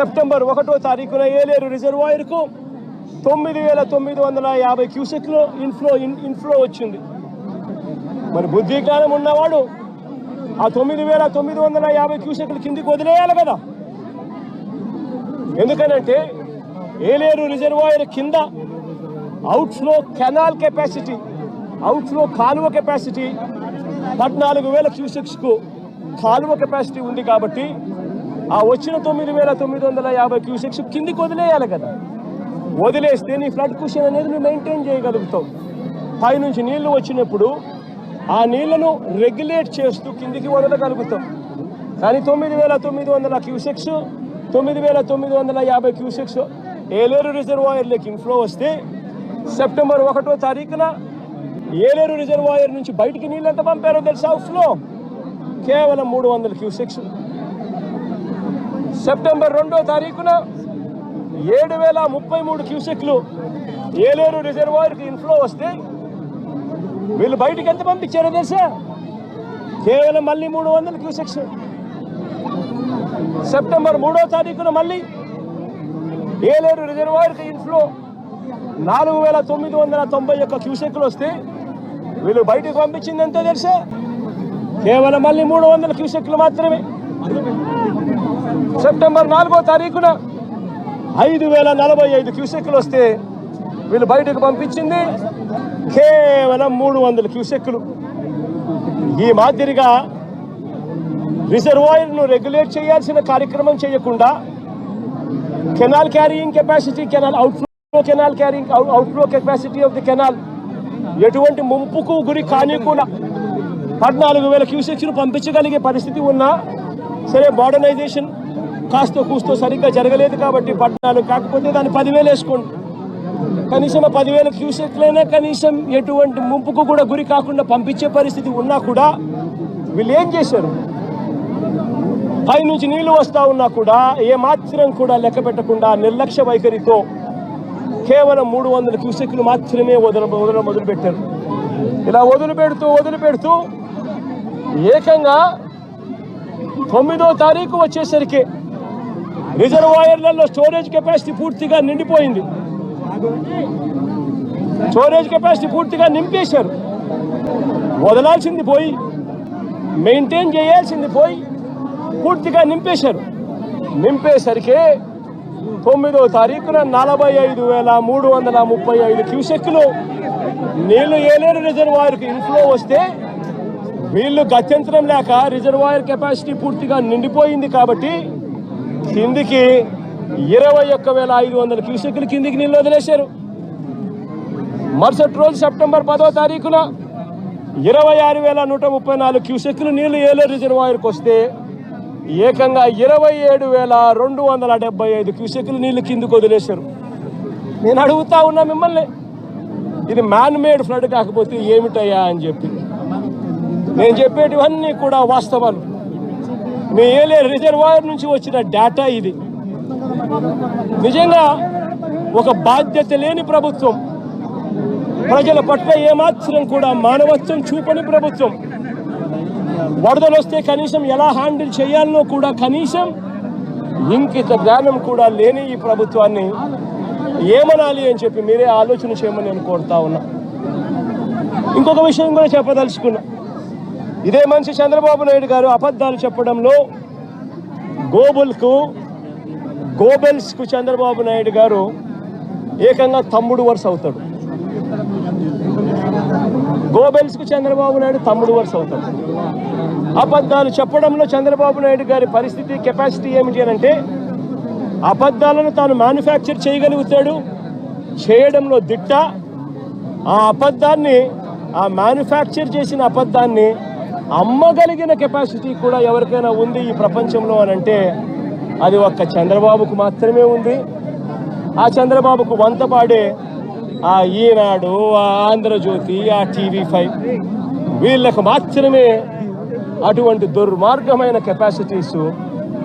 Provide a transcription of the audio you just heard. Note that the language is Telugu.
సెప్టెంబర్ ఒకటో తారీఖున ఏలేరు రిజర్వాయర్కు తొమ్మిది వేల తొమ్మిది వందల యాభై క్యూసెక్లో ఇన్ఫ్లో ఇన్ఫ్లో వచ్చింది. మరి బుద్ధి జ్ఞానం ఉన్నవాడు ఆ తొమ్మిది వేల తొమ్మిది వందల యాభై క్యూసెక్లు కిందికి వదిలేయాలి కదా. ఎందుకనంటే ఏలేరు రిజర్వాయర్ కింద అవుట్ఫ్లో కెనాల్ కెపాసిటీ అవుట్ఫ్లో కాలువ కెపాసిటీ పద్నాలుగు వేల క్యూసెక్స్కు కాలువ కెపాసిటీ ఉంది కాబట్టి ఆ వచ్చిన తొమ్మిది వేల తొమ్మిది వందల యాభై క్యూసెక్స్ కిందికి వదిలేయాలి కదా. వదిలేస్తే నీ ఫ్లడ్ కుషన్ అనేది నువ్వు మెయింటైన్ చేయగలుగుతావు. పైనుంచి నీళ్ళు వచ్చినప్పుడు ఆ నీళ్ళను రెగ్యులేట్ చేస్తూ కిందికి వదలగలుగుతాం కానీ తొమ్మిది వేల తొమ్మిది వందల క్యూసెక్స్ తొమ్మిది వేల తొమ్మిది వందల యాభై క్యూసెక్స్ ఏలేరు రిజర్వాయర్లోకి ఇన్ఫ్లో వస్తే సెప్టెంబర్ ఒకటో తారీఖున ఏలేరు రిజర్వాయర్ నుంచి బయటికి నీళ్ళు ఎంత పంపారో తెలుసా? ఫ్లో కేవలం మూడు వందల క్యూసెక్స్. సెప్టెంబర్ రెండో తారీఖున ఏడు వేల ముప్పై మూడు క్యూసెక్లు ఏలేరు రిజర్వాయర్కి ఇన్ఫ్లో వస్తే వీళ్ళు బయటికి ఎంత పంపించారో తెలుసా? కేవలం మళ్ళీ మూడు వందల క్యూసెక్స్. సెప్టెంబర్ మూడో తారీఖున మళ్ళీ ఏలేరు రిజర్వాయర్కి ఇన్ఫ్లో నాలుగు వేల తొమ్మిది వందల తొంభై ఒక్క క్యూసెక్లు వస్తే వీళ్ళు బయటకు పంపించింది ఎంతో తెలుసా? కేవలం మళ్ళీ మూడు వందల క్యూసెక్లు మాత్రమే. సెప్టెంబర్ నాలుగో తారీఖున ఐదు వేల నలభై ఐదు క్యూసెక్లు వస్తే వీళ్ళు బయటకు పంపించింది కేవలం మూడు వందల క్యూసెక్లు. ఈ మాదిరిగా రిజర్వాయర్ను రెగ్యులేట్ చేయాల్సిన కార్యక్రమం చేయకుండా canal carrying capacity canal outflow canal carrying outflow capacity of the canal ఎటువంటి ముంపుకు గురి కానికుండా పద్నాలుగు వేల క్యూసెక్స్ను పంపించగలిగే పరిస్థితి ఉన్నా సరే మోడర్నైజేషన్ కాస్త కూస్తో సరిగ్గా జరగలేదు కాబట్టి పట్టణాలు కాకపోతే దాన్ని పదివేలు వేసుకోండి. కనీసం ఆ పదివేల క్యూసెట్లైనా కనీసం ఎటువంటి ముంపుకు కూడా గురి కాకుండా పంపించే పరిస్థితి ఉన్నా కూడా వీళ్ళు ఏం చేశారు? పైనుంచి నీళ్ళు వస్తా ఉన్నా కూడా ఏ మాత్రం కూడా లెక్క పెట్టకుండా నిర్లక్ష్య వైఖరితో కేవలం మూడు వందల క్యూసెక్లు మాత్రమే వదల వదల మొదలుపెట్టారు ఇలా వదిలిపెడుతూ వదిలిపెడుతూ ఏకంగా తొమ్మిదో తారీఖు వచ్చేసరికి రిజర్వాయర్లలో స్టోరేజ్ కెపాసిటీ పూర్తిగా నిండిపోయింది. స్టోరేజ్ కెపాసిటీ పూర్తిగా నింపేశారు. వదలాల్సింది పోయి మెయింటైన్ చేయాల్సింది పోయి పూర్తిగా నింపేశారు. నింపేసరికి తొమ్మిదో తారీఖున నలభై ఐదు వేల మూడు వందల ముప్పై ఐదు క్యూసెక్లు నీళ్ళు ఏలేరు రిజర్వాయర్కి ఇన్ఫ్లో వస్తే వీళ్ళు గత్యంతరం లేక రిజర్వాయర్ కెపాసిటీ పూర్తిగా నిండిపోయింది కాబట్టి కిందికి ఇరవై ఒక్క వేల ఐదు వందల క్యూసెక్లు కిందికి నీళ్ళు వదిలేశారు. మరుసటి రోజు సెప్టెంబర్ పదో తారీఖున ఇరవై ఆరు వేల నూట ముప్పై నాలుగు క్యూసెక్లు నీళ్ళు ఏలూరు రిజర్వాయర్కి వస్తే ఏకంగా ఇరవై ఏడు వేల రెండు వందల డెబ్బై ఐదు క్యూసెక్లు నీళ్ళు కిందికి వదిలేశారు. నేను అడుగుతా ఉన్నా మిమ్మల్ని ఇది మ్యాన్ మేడ్ ఫ్లడ్ కాకపోతే ఏమిటయ్యా అని చెప్పి. నేను చెప్పేటివన్నీ కూడా వాస్తవాలు. మీ ఏలే రిజర్వాయర్ నుంచి వచ్చిన డేటా ఇది. నిజంగా ఒక బాధ్యత లేని ప్రభుత్వం. ప్రజల పట్ల ఏమాత్రం కూడా మానవత్వం చూపని ప్రభుత్వం. వరదలు వస్తే కనీసం ఎలా హ్యాండిల్ చేయాలనో కూడా కనీసం ఇంకిత జ్ఞానం కూడా లేని ఈ ప్రభుత్వాన్ని ఏమనాలి అని చెప్పి మీరే ఆలోచన చేయమని నేను కోరుతా ఉన్నా. ఇంకొక విషయం కూడా చెప్పదలుచుకున్నా. ఇదే మనిషి చంద్రబాబు నాయుడు గారు అబద్ధాలు చెప్పడంలో గోబుల్కు గోబెల్స్కు చంద్రబాబు నాయుడు గారు ఏకంగా తమ్ముడు వరుస అవుతాడు. గోబెల్స్కు చంద్రబాబు నాయుడు తమ్ముడు వరుస అవుతాడు. అబద్ధాలు చెప్పడంలో చంద్రబాబు నాయుడు గారి పరిస్థితి కెపాసిటీ ఏమిటి అంటే అబద్ధాలను తాను మ్యానుఫ్యాక్చర్ చేయగలుగుతాడు చేయడంలో దిట్ట ఆ అబద్ధాన్ని ఆ మ్యానుఫ్యాక్చర్ చేసిన అబద్ధాన్ని అమ్మగలిగిన కెపాసిటీ కూడా ఎవరికైనా ఉంది ఈ ప్రపంచంలో అని అంటే అది ఒక్క చంద్రబాబుకు మాత్రమే ఉంది. ఆ చంద్రబాబుకు వంత పాడే ఆ ఈనాడు ఆ ఆంధ్రజ్యోతి ఆ టీవీ ఫైవ్ వీళ్ళకు మాత్రమే అటువంటి దుర్మార్గమైన కెపాసిటీసు